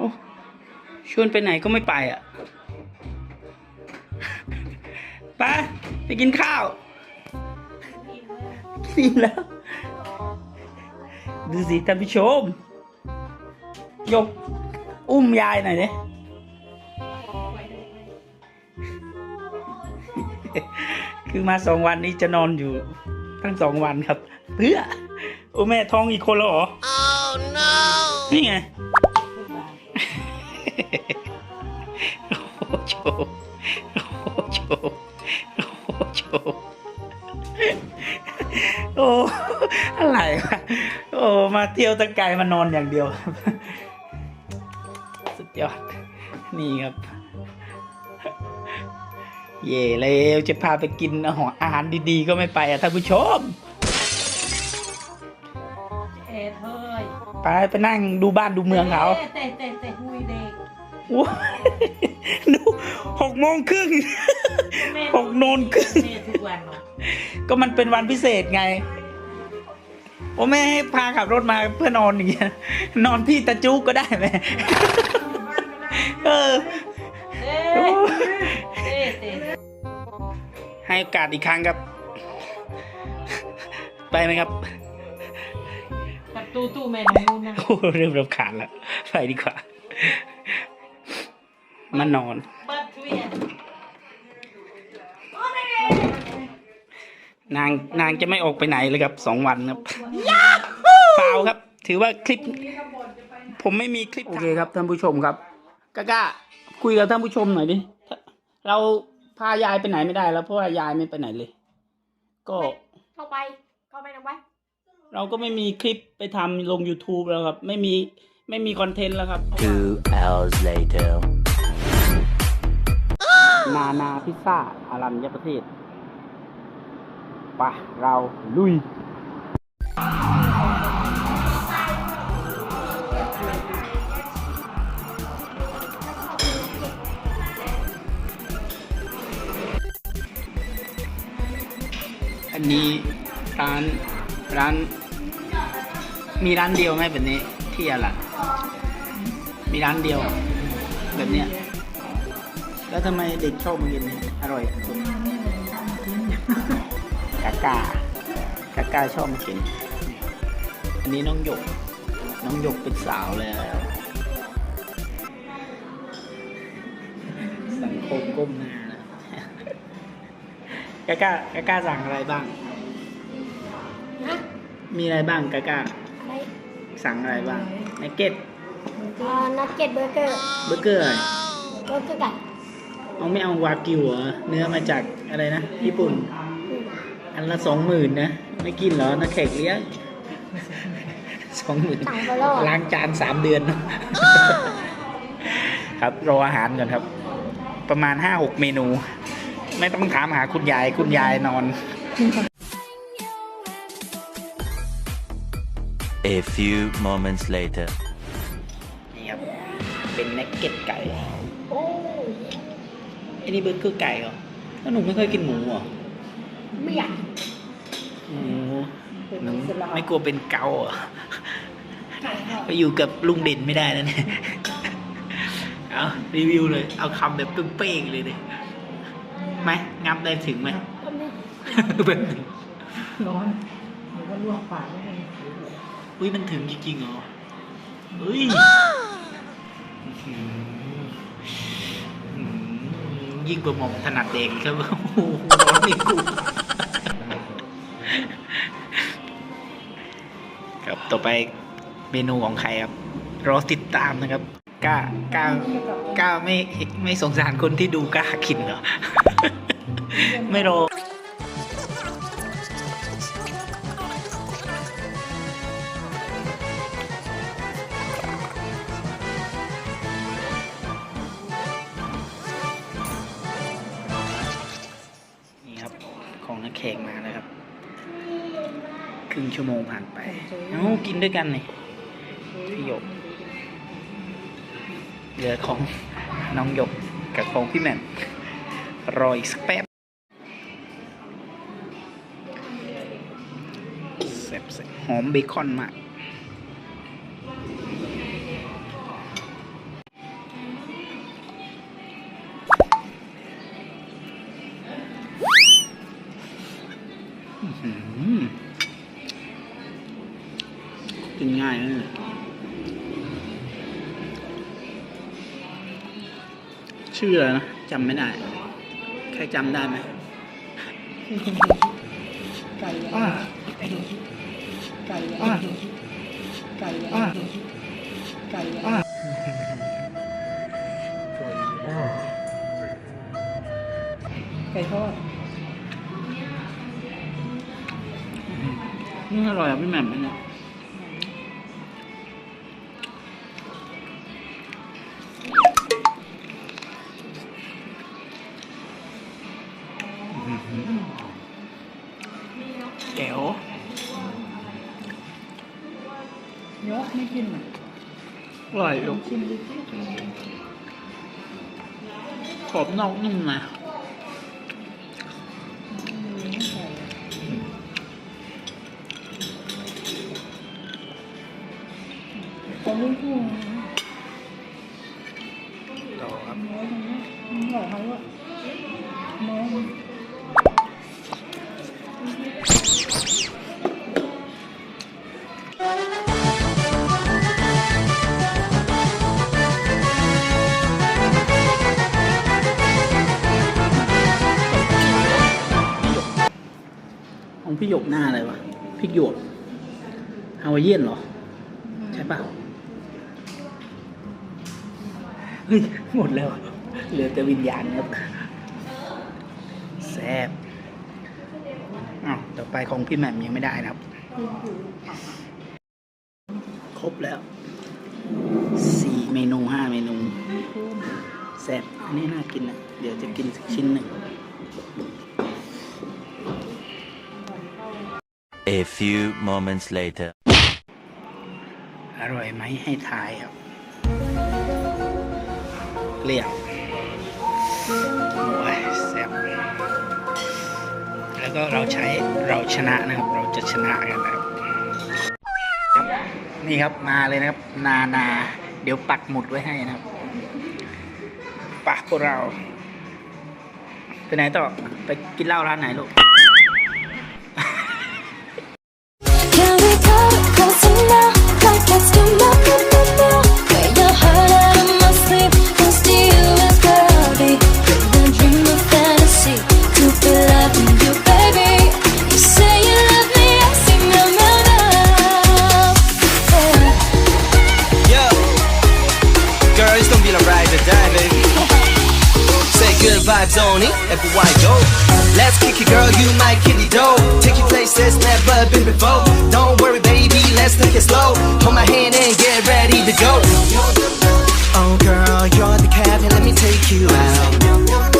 อ้ชวนไปไหนก็ไม่ไปอะไปไปกินข้าวกินแล้ว ดูสิท่านผู้ชม ยก อุ้มยายหน่อยเนี่ยคือมาสองวันนี้จะนอนอยู่ทั้งสองวันครับ เพื่อ โอ้แม่ท้องอีกคนแล้วเหรอ oh no นี่ไง โอ้โหโชโอ้โหโชโอ้โหโชโอ้อะไรวะโอ้มาเที่ยวตะไกลมานอนอย่างเดียว สุดยอด นี่ครับ เย่เลยจะพาไปกินอาหารดีๆ ก็ไม่ไปอะท่านผู้ชมเอ็ดเฮ้ยไปไปนั่งดูบ้านดูเมืองเขาเตะเตะเตะหุยเด็ก โอ้ยดูหกโมงครึ่งแม่หกโมงครึ่งแม่ทุกวันเนาะก็มันเป็นวันพิเศษไงโอ้แม่ให้พาขับรถมาเพื่อนอนอย่างเงี้ยนอนพี่ตะจุกก็ได้ไหมเออเตะเตะเตะให้โอกาสอีกครั้งครับ ไปไหมครับกับตู้ตู้แม่น้องนุ่นนะ โอ้เริ่มรำคาญแล้วไปดีกว่า มานอนเปิดทุเรียนนางนางจะไม่ออกไปไหนเลยครับสองวันครับเปล่าครับ ถือว่าคลิป ผมไม่มีคลิปโอเคครับท่านผู้ชมครับกล้าๆคุยกับท่านผู้ชมหน่อยดิถ้าเราพายายไปไหนไม่ได้แล้วเพราะว่ายายไม่ไปไหนเลย ก็เข้าไปเข้าไปลงไปเราก็ไม่มีคลิปไปทำลง YouTube แล้วครับ ไม่มีไม่มีคอนเทนต์แล้วครับ Two hours later. นานาพิซซ่าอารัญญประเทศปะเราลุยอันนี้ร้านร้าน มีร้านเดียวไหมแบบนี้ที่อะไรมีร้านเดียว แบบเนี้ย แล้วทำไมเด็กชอบมากินเนี่ยอร่อยสุดกากากากาชอบมากิน อันนี้น้องหยก น้องหยกเป็นสาวแล้ว สังคมก้มหน้าแล้วกากากากาสั่งอะไรบ้างฮะมีอะไรบ้างกากาอะไรสั่งอะไรบ้างนักเก็ตเอ่อนักเก็ตเบอร์เกอร์ เบอร์เกอร์อะไรเบอร์เกอร์ไก่ เอาไม่เอาวากิวเหรอเนื้อมาจากอะไรนะ ญี่ปุ่นอืมอันละสองหมื่นนะ ไม่กินเหรอนักแขกเลี้ยงสองหมื่นสั่งไปแล้วอะล้างจานสามเดือน ครับรออาหารก่อนครับ ประมาณห้าหกเมนู ไม่ต้องถามหาคุณยายคุณยายนอน A few moments later. นี่ครับ เป็นนักเก็ตไก่โอ้ย ไอ้นี่เบอร์เกอร์ไก่เหรอแล้วหนูไม่เคยกินหมูเหรอไม่อยากหมูหนูไม่กลัวเป็นเกาเหรอไปอยู่กับลุงเด่นไม่ได้นะเนี่ยเอารีวิวเลย เอาคำแบบเป้งๆเลยดิไหมงับได้ถึงไหมก็ไม่แบบหนึ่งร้อนหนูก็ลวกปากไม่ให้อุ้ยมันถึงจริงๆเหรอเฮ้ย ยิ่งกว่าหม่อมถนัดเด็กครับโอ้โหร้อนนี่กูครับต่อไปเมนูของใครครับ รอติดตามนะครับกล้ากล้ากล้าไม่ไม่สงสารคนที่ดูกล้ากินเหรอ ไม่รอ แข่งมาแล้วครับ ครึ่งชั่วโมงผ่านไป เอ้ากินด้วยกันนี่พี่หยก เหลือของน้องหยกกับของพี่แหม่มรออีกสักแป๊บแซ่บๆหอมเบคอนมาก กินง่ายนะเนี่ยชื่ออะไรนะจำไม่ได้ ใครจำได้ไหมไก่อ่าไก่อ่าไก่อ่าไก่อ่าไก่ทอดนี่อร่อยอะพี่แหม่มอันเนี่ย อร่อยอยู่ชิมดูสิกรอบนอกนุ่มในไก่เขาไม่พูดต่อครับน้อยตรงนี้มันบอกเขาว่าน้อยของ หยกหน้าอะไรวะพริกหยวกฮาวายเยียนเหรอ ใช่ป่ะเฮ้ยหมดแล้ว เหลือแต่วิญญาณครับแซ่บอ้าวต่อไปของพี่แหม่มยังไม่ได้นะครับ ครบแล้วสี่เมนูห้าเมนูแซ่บอันนี้น่ากินนะเดี๋ยวจะกินสักชิ้นหนึ่ง A few moments later. อร่อยไหมให้ทายครับเรียกโอ้ยแซ่บแล้วก็เราใช้เราชนะนะครับ เราจะชนะกันนะครับ นี่ครับมาเลยนะครับ นานา เดี๋ยวปักหมุดไว้ให้นะครับปักพวกเรา ไปไหนต่อ ไปกินเหล้าร้านไหนลูก now? Like let's zone everywhere go. Let's kick it, girl, you my kitty dough. Take you places never been before. Don't worry, baby, let's take it slow. Hold my hand and get ready to go. Oh, girl, you're the captain, let me take you out.